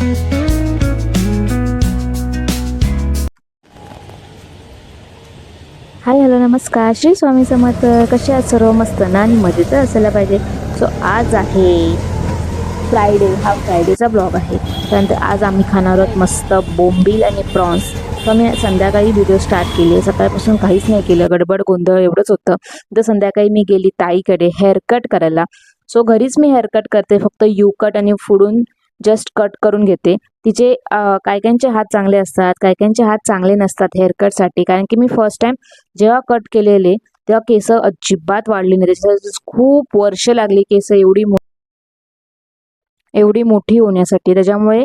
Hi hello नमस्कार. श्री स्वामी समर्थ कसे आहात सर्व? मस्त ना? आणि मजेत असायला पाहिजे. सो आज आहे फ्रायडे हा फ्रायडेचा ब्लॉग आहे. त्यानंतर आज आम्ही खाणार आहोत मस्त बोंबील आणि प्रॉन्स. तर मी संध्याकाळी व्हिडिओ स्टार्ट केली. सकाळपासून काहीच नाही केलं. गडबड गोंधळ एवढंच होतं. तर संध्याकाळी मी गेली ताईकडे हेअरकट करायला. सो घरीच मी हेअरकट करते. फक्त यू कट आणि फुडून जस्ट कट करून घेते. तिचे कायकांचे काहींचे हात चांगले असतात काही काहींचे हात चांगले नसतात हेअरकटसाठी कारण की मी फर्स्ट टाइम जेव्हा कट केलेले तेव्हा केस अजिबात वाढली नाही त्याच्यासाठी खूप वर्ष लागली केस एवढी एवढी मोठी होण्यासाठी. त्याच्यामुळे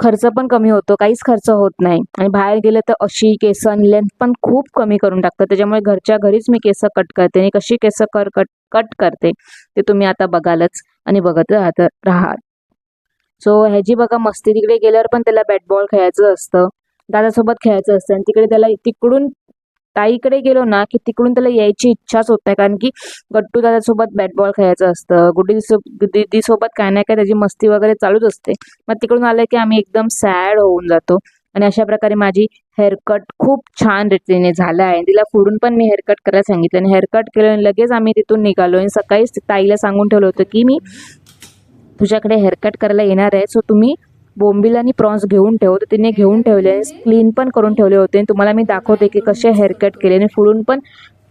खर्च पण कमी होतो काहीच खर्च होत नाही. आणि बाहेर गेलं तर अशी केस आणि लेंथ पण खूप कमी करून टाकतात. त्याच्यामुळे घरच्या घरीच मी केस कट करते आणि कशी केस कर कट कट करते ते तुम्ही आता बघालच आणि बघत राहत राहा सो ह्याची बघा मस्ती तिकडे गेल्यावर पण त्याला बॅट बॉल खेळायचं असतं. दादासोबत खेळायचं असतं आणि तिकडे त्याला तिकडून ताईकडे गेलो ना की तिकडून त्याला यायची इच्छाच होत नाही. कारण की गट्टू दादासोबत बॅट बॉल खेळायचं असतं. गुड्डी दीदी सोबत काय ना काय त्याची मस्ती वगैरे चालूच असते. मग तिकडून आलं की आम्ही एकदम सॅड होऊन जातो. आणि अशा प्रकारे माझी हेअरकट खूप छान रीतीने झाला आहे. तिला फोडून पण मी हेअरकट करायला सांगितलं. आणि हेअरकट केलं आणि लगेच आम्ही तिथून निघालो. आणि सकाळीच ताईला सांगून ठेवलं होतं की मी तुझ्याकडे हेअरकट करायला येणार आहे. सो तुम्ही बोंबिल आणि प्रॉन्स घेऊन ठेव. तर तिने घेऊन ठेवले क्लीन पण करून ठेवले होते. आणि तुम्हाला मी दाखवते की कसे हेअरकट केले. आणि फुडून पण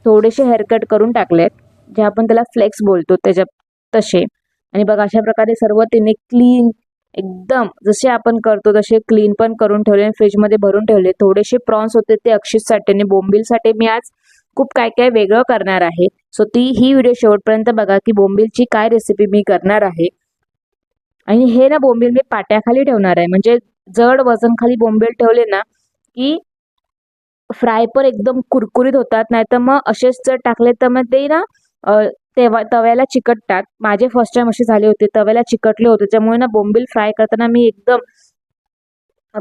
थोडेसे हेअरकट करून टाकले आहेत. जे आपण त्याला फ्लेक्स बोलतो त्याच्या तसे. आणि बघा अशा प्रकारे सर्व तिने क्लीन एकदम जसे आपण करतो तसे क्लीन पण करून ठेवले आणि फ्रीजमध्ये भरून ठेवले. थोडेसे प्रॉन्स होते ते अक्षितसाठी आणि बोंबीलसाठी मी आज खूप काय काय वेगळं करणार आहे. सो ती ही व्हिडिओ शेवटपर्यंत बघा की बोंबीलची काय रेसिपी मी करणार आहे. आणि हे ना बोंबील मी पाट्याखाली ठेवणार आहे. म्हणजे जड वजन खाली बोंबील ठेवले ना की फ्राय पण एकदम कुरकुरीत होतात. नाही तर मग असेच जर टाकले तर मग ते ना तेव्हा तव्याला चिकटतात. माझे फर्स्ट टाइम असे झाले होते. तव्याला चिकटले होते. त्यामुळे ना बोंबील फ्राय करताना मी एकदम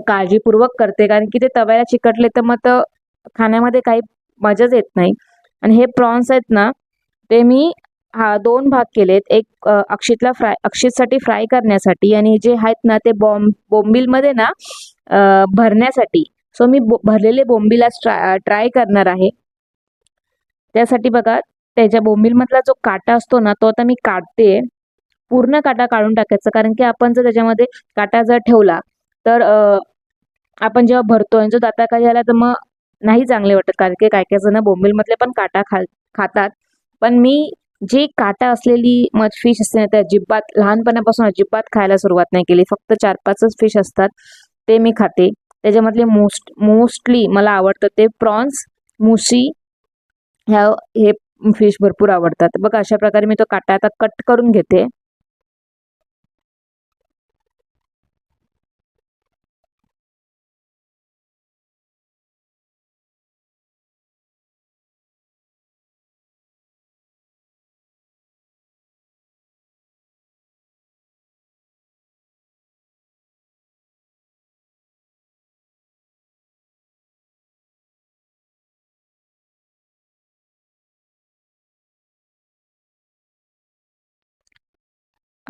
काळजीपूर्वक करते. कारण की ते तव्याला चिकटले तर मग तर खाण्यामध्ये काही मजाच येत नाही. आणि हे प्रॉन्स आहेत ना ते मी हा दोन भाग केलेत. एक अक्षितला फ्राय अक्षितसाठी फ्राय करण्यासाठी आणि जे आहेत ना ते बॉम्ब बोंबीलमध्ये ना भरण्यासाठी. सो मी भरलेले बोंबिला ट्राय ट्राय करणार आहे. त्यासाठी बघा त्याच्या बोंबीलमधला जो काटा असतो ना तो आता मी काढते. पूर्ण काटा काढून टाकायचा कारण की आपण जर त्याच्यामध्ये काटा जर ठेवला तर आपण जेव्हा भरतो आणि जो दाताखाली आला तर मग नाही चांगले वाटत कारण की काय काय जण बोंबीलमधले पण काटा खा खातात. पण मी जे काटा असलेली मग फिश असते ना ते अजिबात लहानपणापासून अजिबात खायला सुरुवात नाही केली. फक्त चार पाचच फिश असतात ते मी खाते. त्याच्यामधले मोस्ट मोस्टली मला आवडतं ते प्रॉन्स मुशी ह्या हे फिश भरपूर आवडतात. बघा अशा प्रकारे मी तो काटा आता कट करून घेते.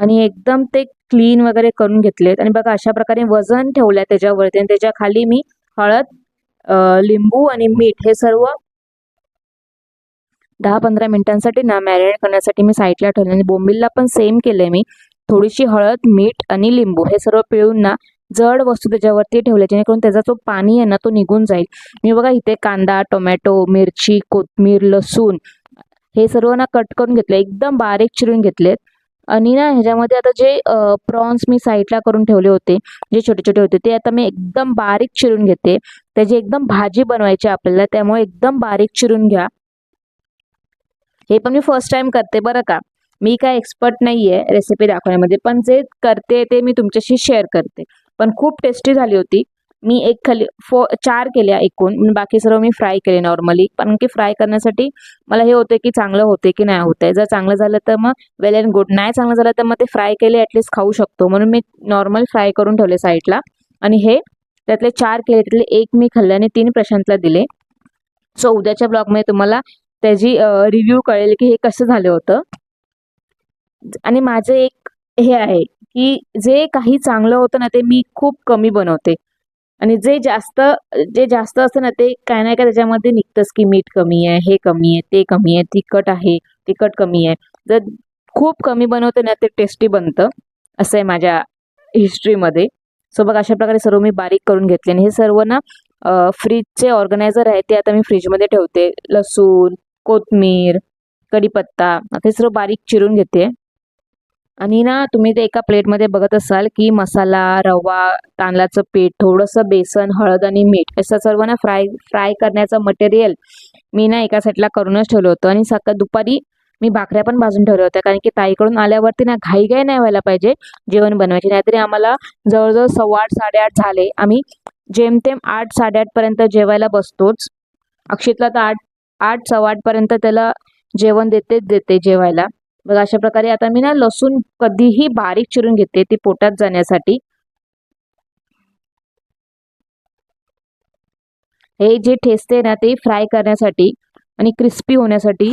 आणि एकदम ते क्लीन वगैरे करून घेतलेत. आणि बघा अशा प्रकारे वजन ठेवलंय त्याच्यावरती. आणि त्याच्याखाली मी हळद लिंबू आणि मीठ हे सर्व दहा पंधरा मिनिटांसाठी ना मॅरिनेट करण्यासाठी मी साईडला ठेवले आणि बोंबिलला पण सेम केले मी. थोडीशी हळद मीठ आणि लिंबू हे सर्व पिळून ना जड वस्तू त्याच्यावरती ठेवल्या जेणेकरून त्याचा जो पाणी आहे ना तो निघून जाईल. मी बघा इथे कांदा टोमॅटो मिरची कोथमीर लसूण हे सर्व ना कट करून घेतले एकदम बारीक चिरून घेतलेत. आणि ना ह्याच्यामध्ये आता जे प्रॉन्स मी साईडला करून ठेवले होते जे छोटे छोटे होते ते आता मी एकदम बारीक चिरून घेते. त्याची एकदम भाजी बनवायची आपल्याला त्यामुळे एकदम बारीक चिरून घ्या. हे पण मी फर्स्ट टाइम करते बरं का. मी काय एक्सपर्ट नाही आहे रेसिपी दाखवण्यामध्ये पण जे करते ते मी तुमच्याशी शेअर करते. पण खूप टेस्टी झाली होती. मी एक खाली फो चार केल्या एकूण. म्हणजे बाकी सर्व मी फ्राय केले नॉर्मली कारण की फ्राय करण्यासाठी मला हे होते की चांगलं होते की नाही होते जर चांगलं झालं तर मग वेल अँड गुड नाही चांगलं झालं तर मग ते फ्राय केले ॲटलीस्ट खाऊ शकतो. म्हणून मी नॉर्मल फ्राय करून ठेवले साईडला आणि हे त्यातले चार केले त्यातले एक मी खाल्ले आणि तीन प्रशांतला दिले. सो उद्याच्या ब्लॉगमध्ये तुम्हाला त्याची रिव्ह्यू कळेल की हे कसं झालं होतं. आणि माझं एक हे आहे की जे काही चांगलं होतं ना ते मी खूप कमी बनवते. आणि जे जास्त जे जास्त असतं ना ते काय नाही का त्याच्यामध्ये निघतंच की मीठ कमी आहे हे कमी आहे ते कमी आहे तिखट आहे तिखट कमी आहे. जर खूप कमी बनवते ना ते टेस्टी बनतं. असं आहे माझ्या हिस्ट्रीमध्ये सो बघा अशा प्रकारे सर्व मी बारीक करून घेतले आणि हे सर्व ना फ्रीजचे ऑर्गनायझर आहे ते आता मी फ्रीजमध्ये ठेवते. लसूण कोथमीर कढीपत्ता हे सर्व बारीक चिरून घेते. आणि ना तुम्ही ते एका प्लेटमध्ये बघत असाल की मसाला रवा तांदळाचं पीठ थोडंसं बेसन हळद आणि मीठ असं सर्व ना फ्राय फ्राय करण्याचं मटेरियल मी ना एका साईडला करूनच ठेवलं होतं. आणि सकाळ दुपारी मी भाकऱ्या पण भाजून ठेवल्या होत्या. कारण की ताईकडून आल्यावरती ना घाईघाई नाही व्हायला पाहिजे जेवण बनवायचे. नाहीतरी आम्हाला जवळजवळ सव्वा आठ साडेआठ झाले. आम्ही जेमतेम आठ साडेआठपर्यंत जेवायला बसतोच. अक्षितला तर आठ आठ सव्वा आठपर्यंत त्याला जेवण देतेच देते जेवायला. बघा अशा प्रकारे आता मी ना लसूण कधीही बारीक चिरून घेते ती पोटात जाण्यासाठी. हे जे ठेचते ना ते फ्राय करण्यासाठी आणि क्रिस्पी होण्यासाठी.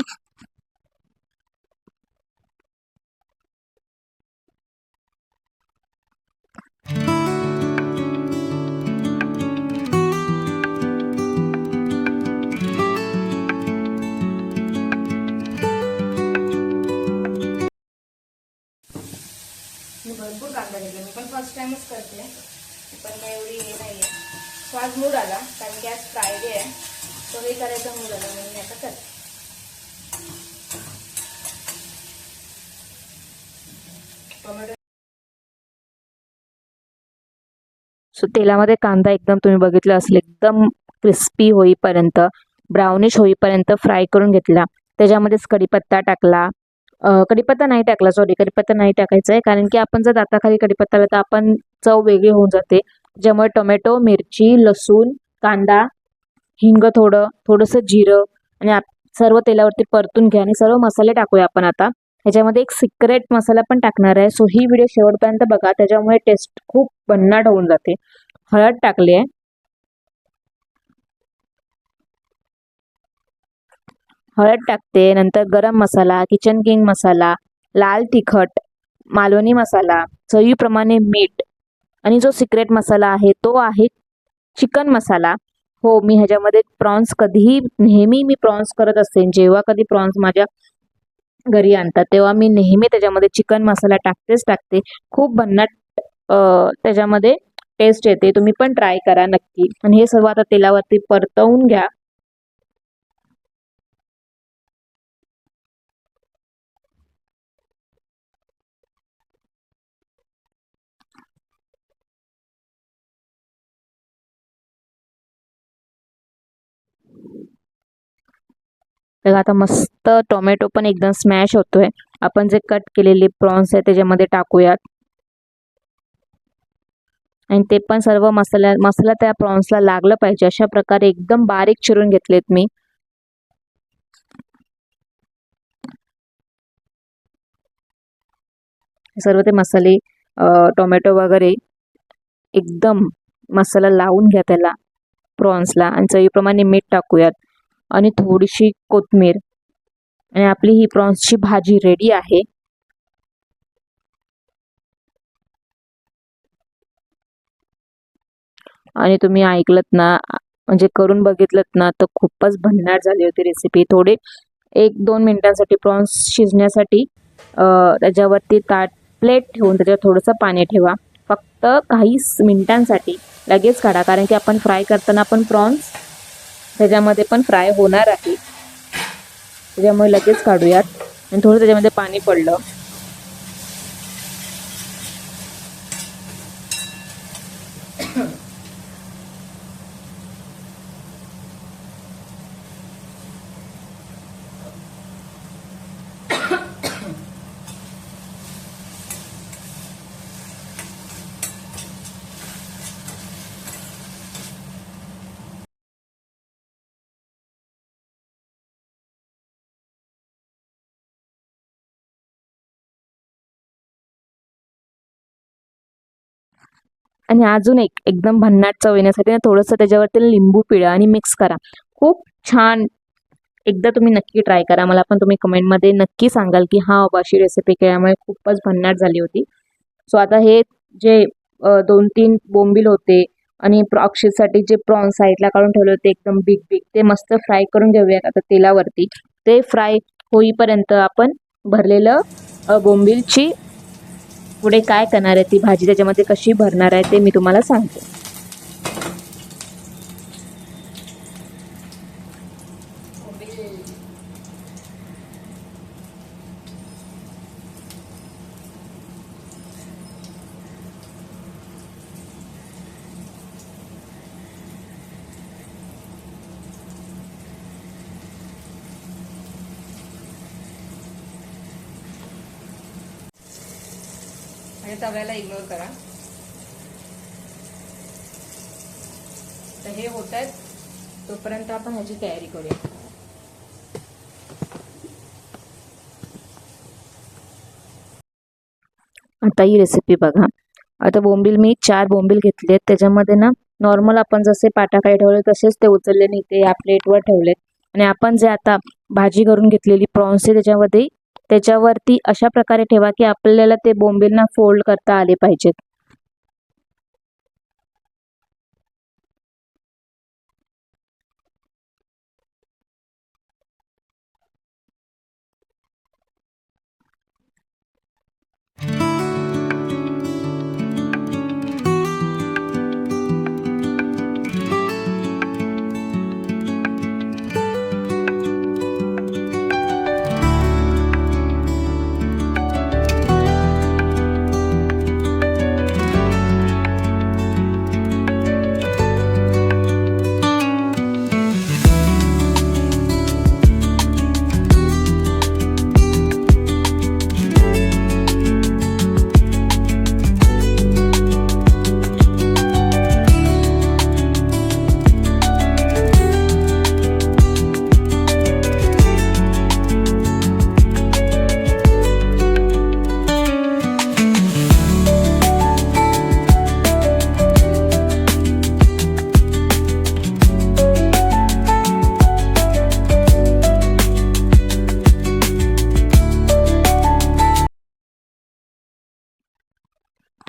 मी भरपूर कांदा घेतला. मी पण फर्स्ट टाइमच करते. पण काय एवढी हे नाही आहे सो आज मूड आला कारण की आज फ्रायडे आहे. तो हे करायचा मूड आला म्हणून मी आता करते. टोमॅटो सो तेलामध्ये कांदा एकदम तुम्ही बघितलं असेल एकदम क्रिस्पी होईपर्यंत ब्राउनिश होईपर्यंत फ्राय करून घेतला. त्याच्यामध्येच कढीपत्ता टाकला. कडीपत्ता नाही टाकला सॉरी कढीपत्ता नाही टाकायचा आहे कारण की आपण जर दाताखाली कढीपत्ता तर आपण चव वेगळी होऊन जाते. ज्यामुळे टोमॅटो मिरची लसूण कांदा हिंग थोडं थोडंसं जिरं आणि आप- सर्व तेलावरती परतून घ्या आणि सर्व मसाले टाकूया आपण आता. ह्याच्यामध्ये एक सिक्रेट मसाला पण टाकणार आहे. सो ही व्हिडिओ शेवटपर्यंत बघा. त्याच्यामुळे टेस्ट खूप भन्नाट होऊन जाते. हळद टाकली आहे. हळद टाकते नंतर गरम मसाला किचन किंग मसाला लाल तिखट मालवणी मसाला चवीप्रमाणे मीठ आणि जो सिक्रेट मसाला आहे तो आहे चिकन मसाला. हो मी ह्याच्यामध्ये प्रॉन्स कधीही नेहमी मी प्रॉन्स करत असते. जेव्हा कधी प्रॉन्स माझ्या घरी आणतात तेव्हा मी नेहमी त्याच्यामध्ये चिकन मसाला टाकतेच टाकते. खूप भन्नाट त्याच्यामध्ये टेस्ट येते. तुम्ही पण ट्राय करा नक्की. आणि हे सर्व आता तेलावरती परतवून घ्या. तर आता मस्त टोमॅटो पण एकदम स्मॅश होतोय. आपण जे कट केलेले प्रॉन्स आहे त्याच्यामध्ये टाकूयात. आणि ते पण सर्व मसाला मसाला त्या प्रॉन्सला लागलं पाहिजे. अशा प्रकारे एकदम बारीक चिरून घेतलेत मी. सर्व ते मसाले टोमॅटो वगैरे एकदम मसाला लावून घ्या त्याला प्रॉन्सला आणि चवीप्रमाणे मीठ टाकूयात. आणि थोडीशी कोथमीर. आणि आपली ही प्रॉन्सची भाजी रेडी आहे. आणि तुम्ही ऐकलत ना म्हणजे करून बघितलत ना तर खूपच भन्नाट झाली होती रेसिपी थोडे एक दोन मिनिटांसाठी प्रॉन्स शिजण्यासाठी त्याच्यावरती ताट प्लेट ठेवून त्याच्यावर थोडंसं पाणी ठेवा. फक्त काही मिनिटांसाठी लगेच काढा कारण की आपण फ्राय करताना पण प्रॉन्स त्याच्यामध्ये पण फ्राय होणार आहे. त्याच्यामुळे लगेच काढूयात. आणि थोडं त्याच्यामध्ये पाणी पडलं. आणि अजून एक एकदम भन्नाट चव येण्यासाठी ना थोडंसं त्याच्यावरती लिंबू पिळा आणि मिक्स करा. खूप छान. एकदा तुम्ही नक्की ट्राय करा. मला पण तुम्ही कमेंटमध्ये नक्की सांगाल की हा बाबा अशी रेसिपी केल्यामुळे खूपच भन्नाट झाली होती. सो आता हे जे दोन तीन बोंबील होते आणि अक्षयसाठी जे प्रॉन्स साईडला काढून ठेवले होते एकदम बिग बिग ते मस्त फ्राय करून घेऊयात आता तेलावरती. ते फ्राय होईपर्यंत आपण भरलेलं बोंबीलची पुढे काय करणार आहे ती भाजी? त्याच्यामध्ये कशी भरणार आहे ते मी तुम्हाला सांगते. आणि तव्याला इग्नोर करा. तर हे होत आहेत. तोपर्यंत आपण ह्याची तयारी करूया. आता ही रेसिपी बघा. आता बोंबील मी चार बोंबील घेतले आहेत. त्याच्यामध्ये ना नॉर्मल आपण जसे पाटाखाली ठेवले तसेच ते उचलले नाही ते या प्लेटवर ठेवलेत. आणि आपण जे आता भाजी करून घेतलेली प्रॉन्स आहे त्याच्यामध्ये त्याच्यावरती अशा प्रकारे ठेवा की आपल्याला ते बोंबीलना फोल्ड करता आले पाहिजेत.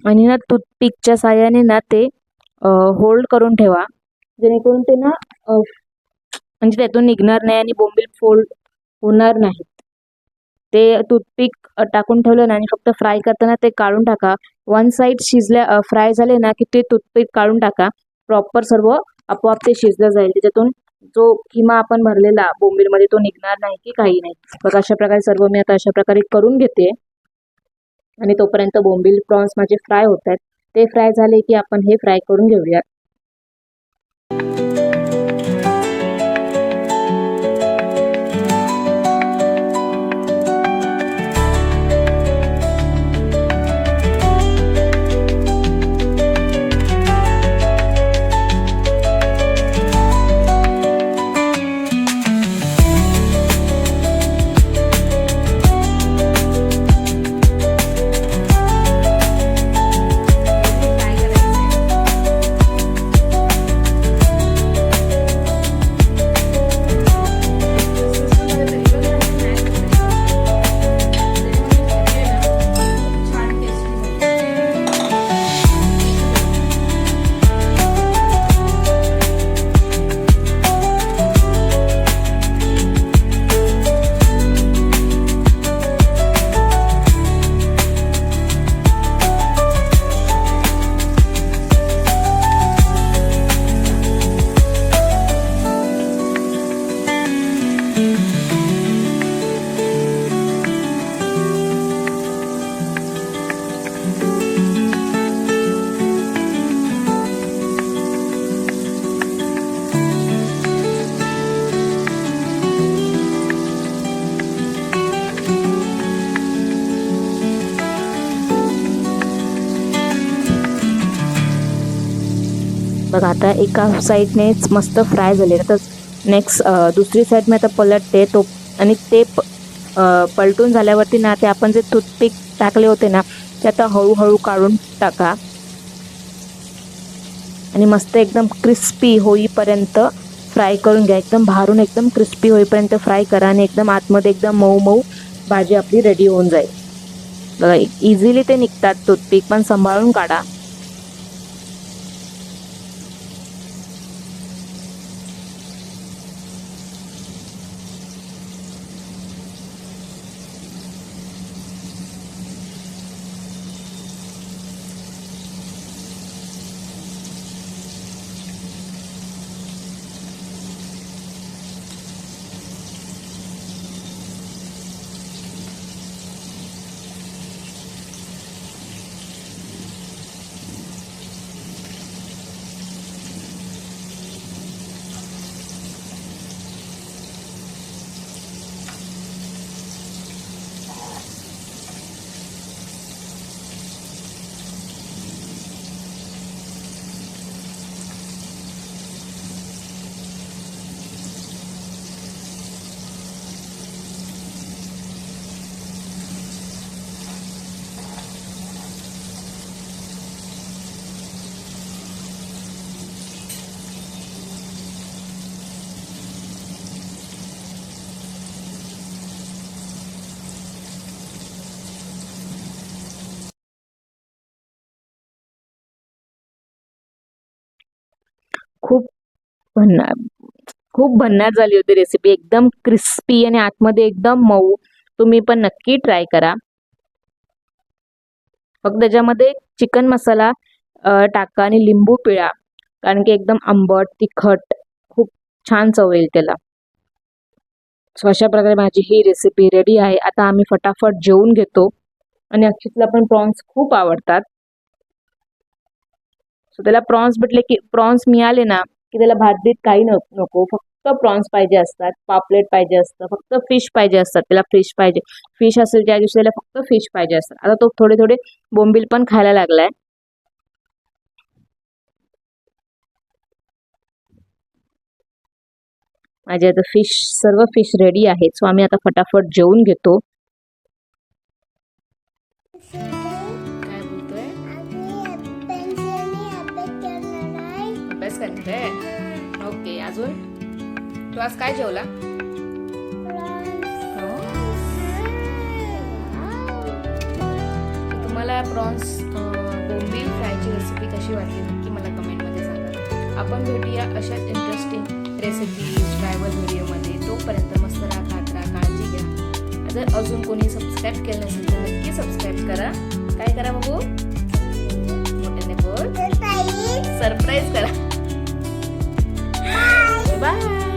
आणि ना टूथपिकच्या साह्याने ना ते होल्ड करून ठेवा. जेणेकरून ते ना म्हणजे त्यातून निघणार नाही आणि बोंबील फोल्ड होणार नाहीत ते टूथपिक टाकून ठेवलं ना आणि फक्त फ्राय करताना ते काढून टाका. वन साईड शिजल्या फ्राय झाले ना की ते टूथपिक काढून टाका. प्रॉपर सर्व आपोआप ते शिजलं जाईल. त्याच्यातून जो किमा आपण भरलेला बोंबीलमध्ये तो निघणार नाही की काही नाही. बघा अशा प्रकारे सर्व मी आता अशा प्रकारे करून घेते. आणि तोपर्यंत बोंबील प्रॉन्स माझे फ्राय होत आहेत. ते फ्राय झाले की आपण हे फ्राय करून घेऊयात. बघा आता एका साईडनेच मस्त फ्राय झाले. तर नेक्स्ट दुसरी साईड मी आता पलटते तो आणि ते प पलटून झाल्यावरती ना ते आपण जे टूथपिक टाकले होते ना ते आता हळूहळू काढून टाका. आणि मस्त एकदम क्रिस्पी होईपर्यंत फ्राय करून घ्या. एकदम भारून एकदम क्रिस्पी होईपर्यंत फ्राय करा आणि एकदम आतमध्ये एकदम मऊ मऊ भाजी आपली रेडी होऊन जाईल. बघा इझिली ते निघतात टूथपिक पण सांभाळून काढा. खूप भन्नाट खूप भन्नाट झाली होती रेसिपी एकदम क्रिस्पी आणि आतमध्ये एकदम मऊ. तुम्ही पण नक्की ट्राय करा. फक्त त्याच्यामध्ये चिकन मसाला टाका आणि लिंबू पिळा. कारण की एकदम आंबट तिखट खूप छान चव येईल त्याला. सो अशा प्रकारे माझी ही रेसिपी रेडी आहे. आता आम्ही फटाफट जेवून घेतो. आणि अक्षितला पण प्रॉन्स खूप आवडतात. सो त्याला प्रॉन्स भेटले की प्रॉन्स मिळाले ना की त्याला भात बीत काही नको फक्त प्रॉन्स पाहिजे असतात पापलेट पाहिजे असतं फक्त फिश पाहिजे असतात त्याला फिश पाहिजे. फिश असेल त्या दिवशी त्याला फक्त फिश पाहिजे असतात आता तो थोडे थोडे बोंबील पण खायला लागलाय. माझे आता फिश सर्व फिश रेडी आहेत. सो आम्ही आता फटाफट जेवून घेतो. करते ओके अजून? तू आज काय जेवला. तुम्हाला प्रॉन्स बोंबील फ्रायची रेसिपी कशी वाटली नक्की मला कमेंटमध्ये सांगा. आपण भेटूया अशाच इंटरेस्टिंग रेसिपीज ट्रॅव्हल व्हिडिओमध्ये तोपर्यंत मस्त राहा खात राहा काळजी घ्या. जर अजून कोणी सबस्क्राईब केलं नसेल तर नक्की सबस्क्राईब करा. काय करा बघू मोठ्याने बोल. सरप्राईज करा. Bye!